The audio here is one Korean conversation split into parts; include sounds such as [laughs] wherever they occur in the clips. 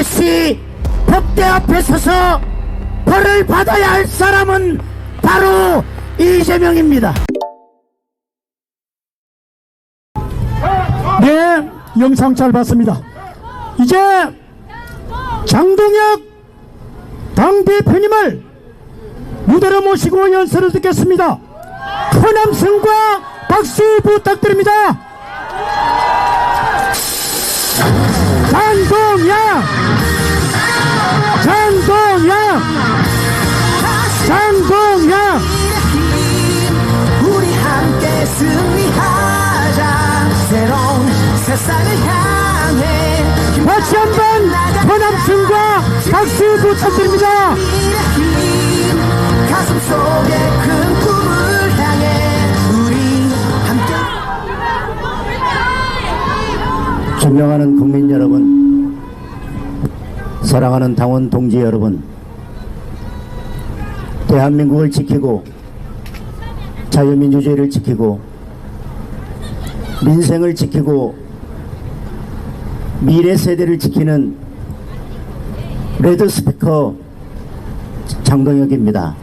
다시 법대 앞에 서서 벌을 받아야 할 사람은 바로 이재명입니다. 네, 영상 잘 봤습니다. 이제 장동혁 당 대표님을 무대로 모시고 연설을 듣겠습니다. 큰 함성과 박수 부탁드립니다. 장동혁! 세상을 향해 다시 한번 큰 함성과 박수 부탁드립니다. 가슴 속에 큰 꿈을 향해 우리 함께 존경하는 국민 여러분, 사랑하는 당원 동지 여러분, 대한민국을 지키고 자유민주주의를 지키고 민생을 지키고 미래 세대를 지키는 레드 스피커 장동혁입니다.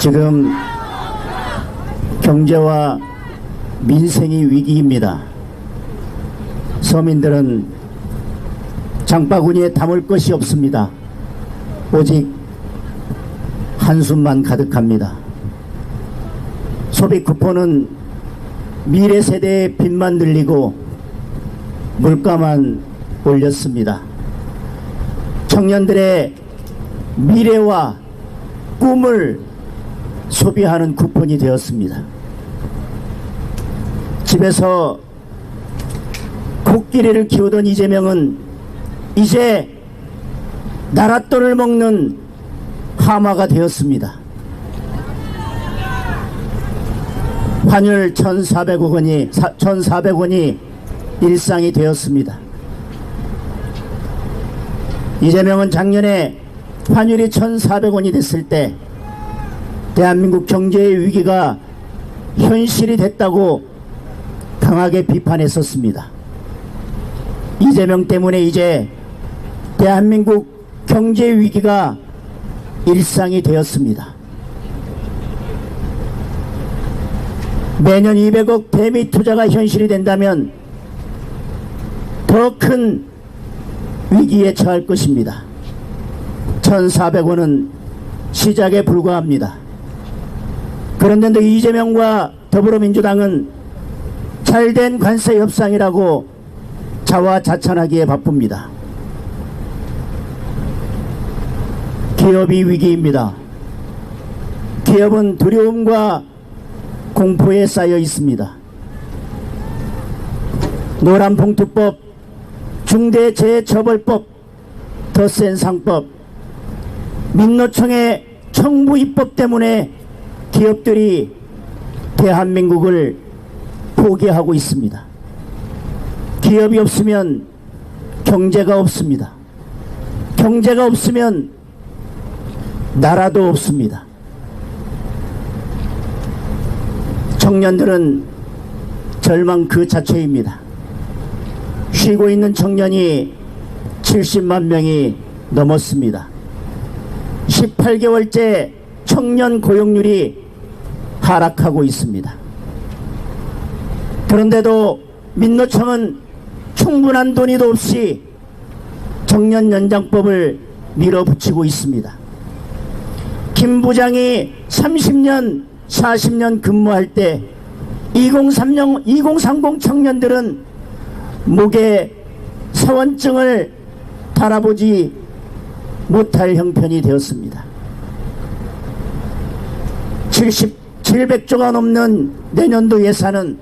지금 경제와 민생이 위기입니다. 서민들은 장바구니에 담을 것이 없습니다. 오직 한숨만 가득합니다. 소비 쿠폰은 미래 세대의 빚만 늘리고 물가만 올렸습니다. 청년들의 미래와 꿈을 소비하는 쿠폰이 되었습니다. 집에서 코끼리를 키우던 이재명은 이제 나랏돈을 먹는 하마가 되었습니다. 환율 1,400억 원이 1,400원이 일상이 되었습니다. 이재명은 작년에 환율이 1,400원이 됐을 때 대한민국 경제의 위기가 현실이 됐다고 강하게 비판했었습니다. 이재명 때문에 이제 대한민국 경제 위기가 일상이 되었습니다. 매년 200억 대미 투자가 현실이 된다면 더 큰 위기에 처할 것입니다. 1,400원은 시작에 불과합니다. 그런데 이재명과 더불어민주당은 잘된 관세 협상이라고 자화자찬하기에 바쁩니다. 기업이 위기입니다. 기업은 두려움과 공포에 쌓여 있습니다. 노란봉투법, 중대재해처벌법, 더 센 상법, 민노총의 청부 입법 때문에 기업들이 대한민국을 포기하고 있습니다. 기업이 없으면 경제가 없습니다. 경제가 없으면 나라도 없습니다. 청년들은 절망 그 자체입니다. 쉬고 있는 청년이 70만 명이 넘었습니다. 18개월째 청년 고용률이 하락하고 있습니다. 그런데도 민노총은 충분한 돈이도 없이 청년 연장법을 밀어붙이고 있습니다. 김 부장이 30년, 40년 근무할 때 2030, 2030 청년들은 목에 사원증을 달아보지 못할 형편이 되었습니다. 70, 700조가 넘는 내년도 예산은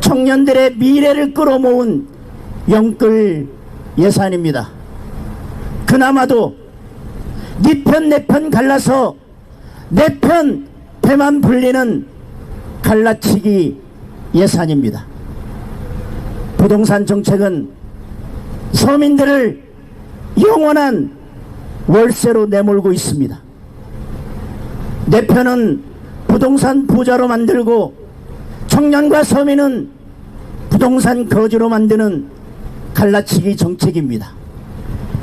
청년들의 미래를 끌어모은 영끌 예산입니다. 그나마도 네 편 내 편 갈라서 내 편 배만 불리는 갈라치기 예산입니다. 부동산 정책은 서민들을 영원한 월세로 내몰고 있습니다. 내 편은 부동산 부자로 만들고 청년과 서민은 부동산 거지로 만드는 갈라치기 정책입니다.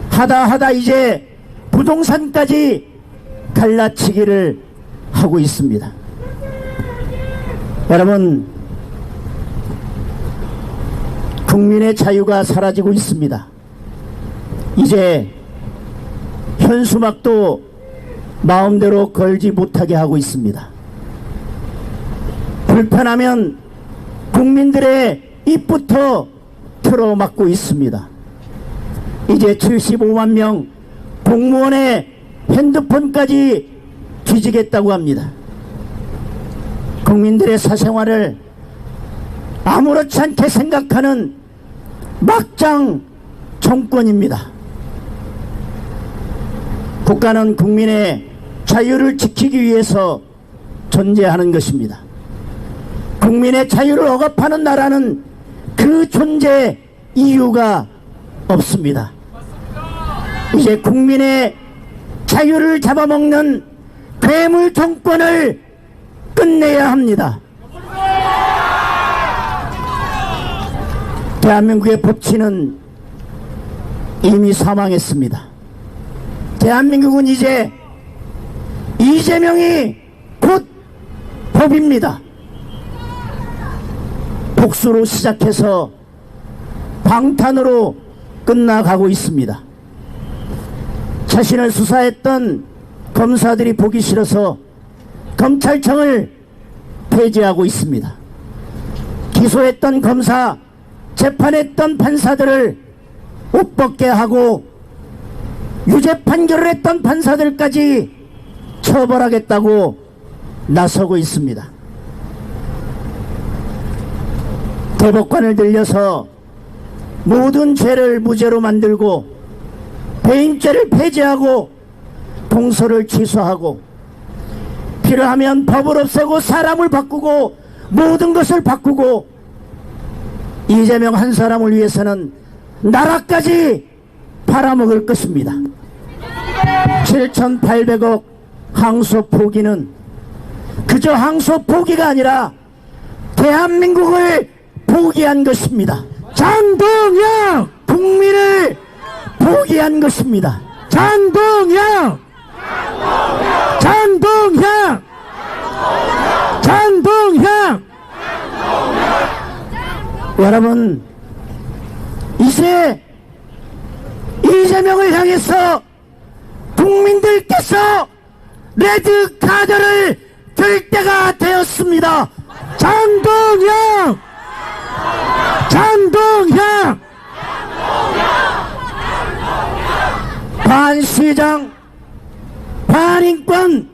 하다 하다 이제 부동산까지 갈라치기를 하고 있습니다. 여러분, 국민의 자유가 사라지고 있습니다. 이제 현수막도 마음대로 걸지 못하게 하고 있습니다. 불편하면 국민들의 입부터 틀어막고 있습니다. 이제 75만 명 공무원의 핸드폰까지 뒤지겠다고 합니다. 국민들의 사생활을 아무렇지 않게 생각하는 막장 정권입니다. 국가는 국민의 자유를 지키기 위해서 존재하는 것입니다. 국민의 자유를 억압하는 나라는 그 존재 이유가 없습니다. 이제 국민의 자유를 잡아먹는 괴물 정권을 끝내야 합니다. 대한민국의 법치는 이미 사망했습니다. 대한민국은 이제 이재명이 곧 법입니다. 복수로 시작해서 방탄으로 끝나가고 있습니다. 자신을 수사했던 검사들이 보기 싫어서 검찰청을 폐지하고 있습니다. 기소했던 검사, 재판했던 판사들을 옷 벗게 하고 유죄 판결을 했던 판사들까지 처벌하겠다고 나서고 있습니다. 대법관을 들려서 모든 죄를 무죄로 만들고 배임죄를 폐지하고 동서를 취소하고 필요하면 법을 없애고 사람을 바꾸고 모든 것을 바꾸고 이재명 한 사람을 위해서는 나라까지 팔아먹을 것입니다. 7,800억 항소 포기는 그저 항소 포기가 아니라 대한민국을 포기한 것입니다. 장동영! 국민을 포기한 것입니다. 장동영! 장동영! 장동영! 여러분, 이제 이재명을 향해서 국민들께서 레드 카드를 들 때가 되었습니다. 장동영! 장동영! 반시장, 반인권,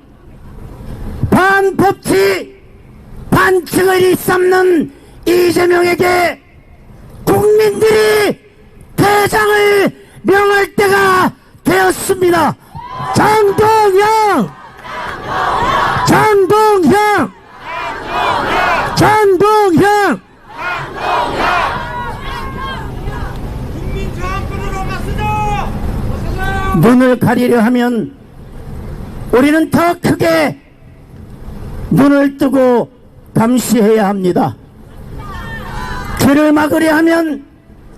반법치, 반측을 일삼는 이재명에게 국민들이 대장을 명할 때가 되었습니다. 장동영! 장동영! 장동영! 국민 저항권으로 맞서자! 맞서자! 눈을 가리려 하면 우리는 더 크게 눈을 뜨고 감시해야 합니다. 귀를 막으려 하면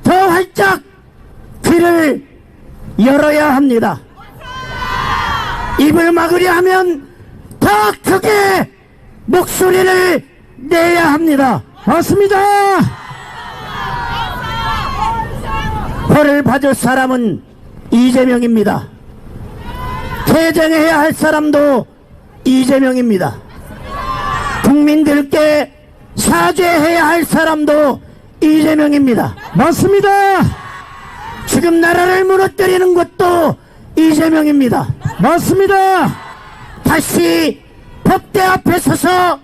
더 활짝 귀를 열어야 합니다. 입을 막으려 하면 더 크게 목소리를 내야 합니다. 맞습니다! 벌을 받을 사람은 이재명입니다. 퇴정해야 할 사람도 이재명입니다. 국민들께 사죄해야 할 사람도 이재명입니다. 맞습니다! 지금 나라를 무너뜨리는 것도 이재명입니다. 맞습니다! 다시 법대 앞에 서서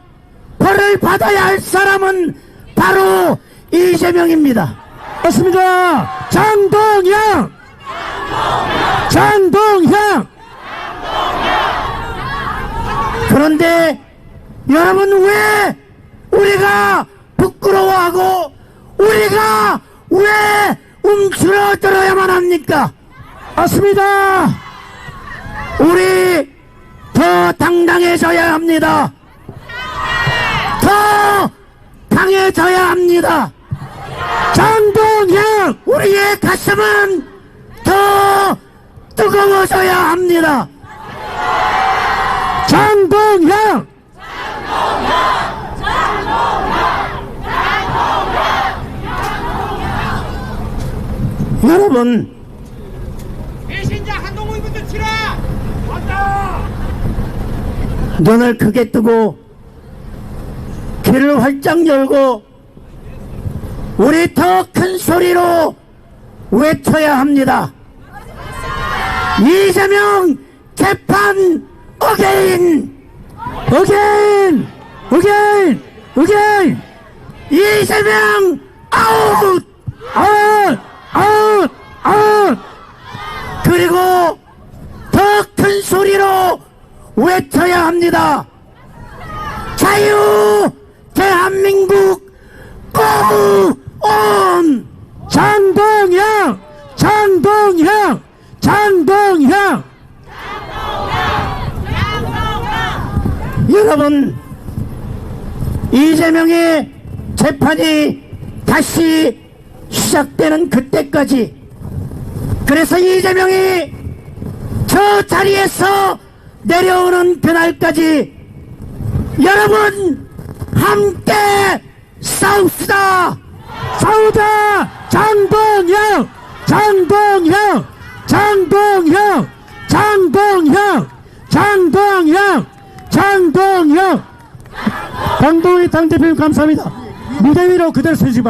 벌을 받아야 할 사람은 바로 이재명입니다. 맞습니다! 장동영! 장동영! 그런데 여러분 왜 우리가 부끄러워하고 우리가 왜 움츠러들어야만 합니까? 맞습니다. 우리 더 당당해져야 합니다. 더 강해져야 합니다. 장동영 우리의 가슴은 더 뜨거워져야 합니다. 장동영 여러분, 눈을 크게 뜨고 귀를 활짝 열고 우리 더 큰 소리로 외쳐야 합니다. 이재명 재판 어게인! 어게인! 어게인! 어게인! 이재명 아웃! 아웃! 아웃! 아웃! 그리고 더 큰 소리로 외쳐야 합니다. 자유 대한민국 고온 장동영 장동영 장동영 여러분 이재명의 재판이 다시 시작되는 그때까지 그래서 이재명이 저 자리에서 내려오는 그날까지 여러분 함께 싸웁시다. 싸우자! 장동영 장동영 장동영 장동영 장동영 장동영 강동희 [laughs] 당대표님 감사합니다. 무대 위로 그대로 서지 마